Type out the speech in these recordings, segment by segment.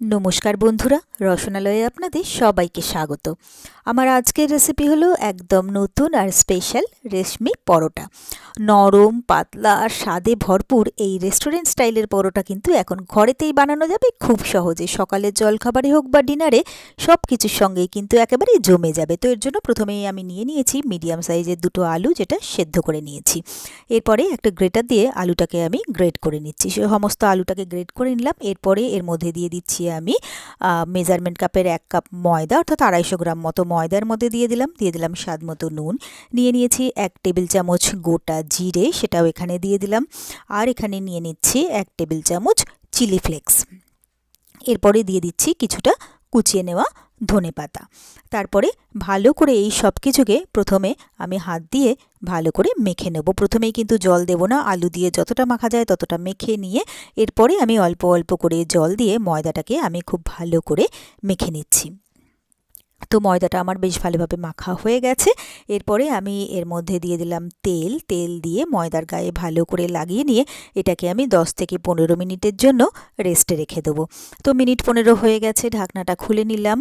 নমস্কার বন্ধুরা, রসনালয়ে আপনাদের সবাইকে স্বাগত। আমার আজকের রেসিপি হলো একদম নতুন আর স্পেশাল রেশমি পরোটা। নরম, পাতলা আর স্বাদে ভরপুর এই রেস্টুরেন্ট স্টাইলের পরোটা কিন্তু এখন ঘরেতেই বানানো যাবে খুব সহজে। সকালের জলখাবারে হোক বা ডিনারে সব কিছুর সঙ্গেই কিন্তু একেবারে জমে যাবে। তো এর জন্য প্রথমেই আমি নিয়ে নিয়েছি মিডিয়াম সাইজের দুটো আলু যেটা সেদ্ধ করে নিয়েছি। এরপরে একটা গ্রেটার দিয়ে আলুটাকে আমি গ্রেট করে নিচ্ছি। সে সমস্ত আলুটাকে গ্রেট করে নিলাম। এরপরে এর মধ্যে দিয়ে দিচ্ছি আমি মেজারমেন্ট কাপের এক কাপ ময়দা, অর্থাৎ আড়াইশো গ্রাম মতো ময়দার মধ্যে দিয়ে দিলাম। দিয়ে দিলাম স্বাদ মতো নুন। নিয়ে নিয়েছি এক টেবিল চামচ গোটা জিরে, সেটাও এখানে দিয়ে দিলাম। আর এখানে নিয়ে নিচ্ছি এক টেবিল চামচ চিলি ফ্লেক্স। এরপরে দিয়ে দিচ্ছি কিছুটা কুচিয়ে নেওয়া ধনে পাতা। তারপরে ভালো করে এই সব কিছুকে প্রথমে আমি হাত দিয়ে ভালো করে মেখে নেব। প্রথমেই কিন্তু জল দেব না, আলু দিয়ে যতটা মাখা যায় ততটা মেখে নিয়ে এরপরে আমি অল্প অল্প করে জল দিয়ে ময়দাটাকে আমি খুব ভালো করে মেখে নিচ্ছি। তো ময়দাটা আমার বেশ ভালোভাবে মাখা হয়ে গেছে। এরপরে আমি এর মধ্যে দিয়ে দিলাম তেল। তেল দিয়ে ময়দার গায়ে ভালো করে লাগিয়ে নিয়ে এটাকে আমি 10 থেকে পনেরো মিনিটের জন্য রেস্টে রেখে দেবো। তো মিনিট পনেরো হয়ে গেছে, ঢাকনাটা খুলে নিলাম।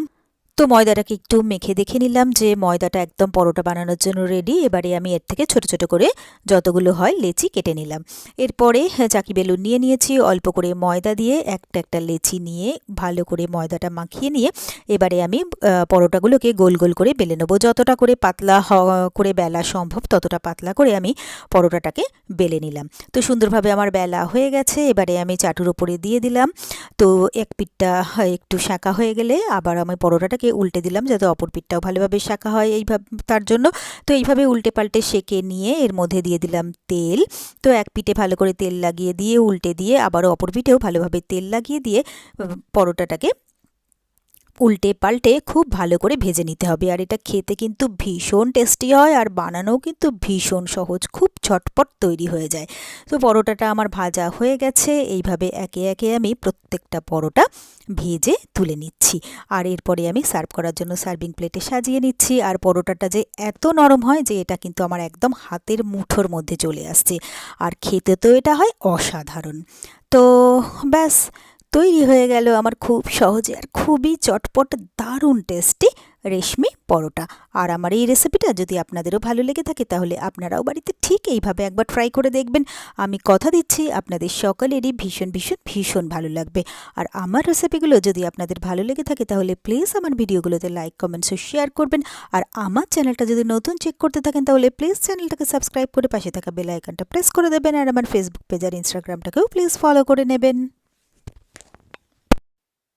তো ময়দাটাকে একটু মেখে দেখে নিলাম যে ময়দাটা একদম পরোটা বানানোর জন্য রেডি এবারে আমি এর থেকে ছোট ছোট করে যতগুলো হয় লেচি কেটে নিলাম। এরপরে চাকি বেলুন নিয়ে নিয়েছি, অল্প করে ময়দা দিয়ে একটা একটা লেচি নিয়ে ভালো করে ময়দাটা মাখিয়ে নিয়ে এবারে আমি পরোটাগুলোকে গোল গোল করে বেলে নেব। যতটা করে পাতলা করে বেলা সম্ভব ততটা পাতলা করে আমি পরোটাটাকে বেলে নিলাম। তো সুন্দরভাবে আমার বেলা হয়ে গেছে, এবারে আমি চাটুর ওপরে দিয়ে দিলাম। তো এক পিঠটা একটু শাঁকা হয়ে গেলে আবার আমি পরোটাটাকে পিঠটাকে উল্টে দিলাম যাতে অপর পিঠটাও ভালোভাবে শাঁকা হয় এইভাবে তার জন্য। তো এইভাবে উল্টে পাল্টে সেকে নিয়ে এর মধ্যে দিয়ে দিলাম তেল। তো এক পিঠে ভালো করে তেল লাগিয়ে দিয়ে, উল্টে দিয়ে আবারও অপর পিঠেও ভালোভাবে তেল লাগিয়ে দিয়ে পরোটাটাকে উল্টে পাল্টে খুব ভালো করে ভেজে নিতে হবে। আর এটা খেতে কিন্তু ভীষণ টেস্টি হয় আর বানানোও কিন্তু ভীষণ সহজ, খুব ঝটপট তৈরি হয়ে যায়। তো পরোটাটা আমার ভাজা হয়ে গেছে, এইভাবে একে একে আমি প্রত্যেকটা পরোটা ভেজে তুলে নিচ্ছি। আর এরপরে আমি সার্ভ করার জন্য সার্ভিং প্লেটে সাজিয়ে নিচ্ছি। আর পরোটাটা যে এত নরম হয় যে এটা কিন্তু আমার একদম হাতের মুঠোর মধ্যে চলে আসছে। আর খেতে তো এটা হয় অসাধারণ। তো ব্যাস তৈরি হয়ে গেল আমার খুব সহজে আর খুবই চটপট, দারুণ টেস্টি রেশমি পরোটা। আর আমার এই রেসিপিটা যদি আপনাদেরও ভালো লেগে থাকে তাহলে আপনারাও বাড়িতে ঠিক এইভাবে একবার ট্রাই করে দেখবেন। আমি কথা দিচ্ছি, আপনাদের সকলেরই ভীষণ ভীষণ ভীষণ ভালো লাগবে। আর আমার রেসিপিগুলো যদি আপনাদের ভালো লেগে থাকে তাহলে প্লিজ আমার ভিডিওগুলোতে লাইক কমেন্টস ও শেয়ার করবেন। আর আমার চ্যানেলটা যদি নতুন চেক করতে থাকেন তাহলে প্লিজ চ্যানেলটাকে সাবস্ক্রাইব করে পাশে থাকা বেল প্রেস করে দেবেন। আর আমার ফেসবুক পেজ আর ইনস্টাগ্রামটাকেও প্লিজ ফলো করে নেবেন।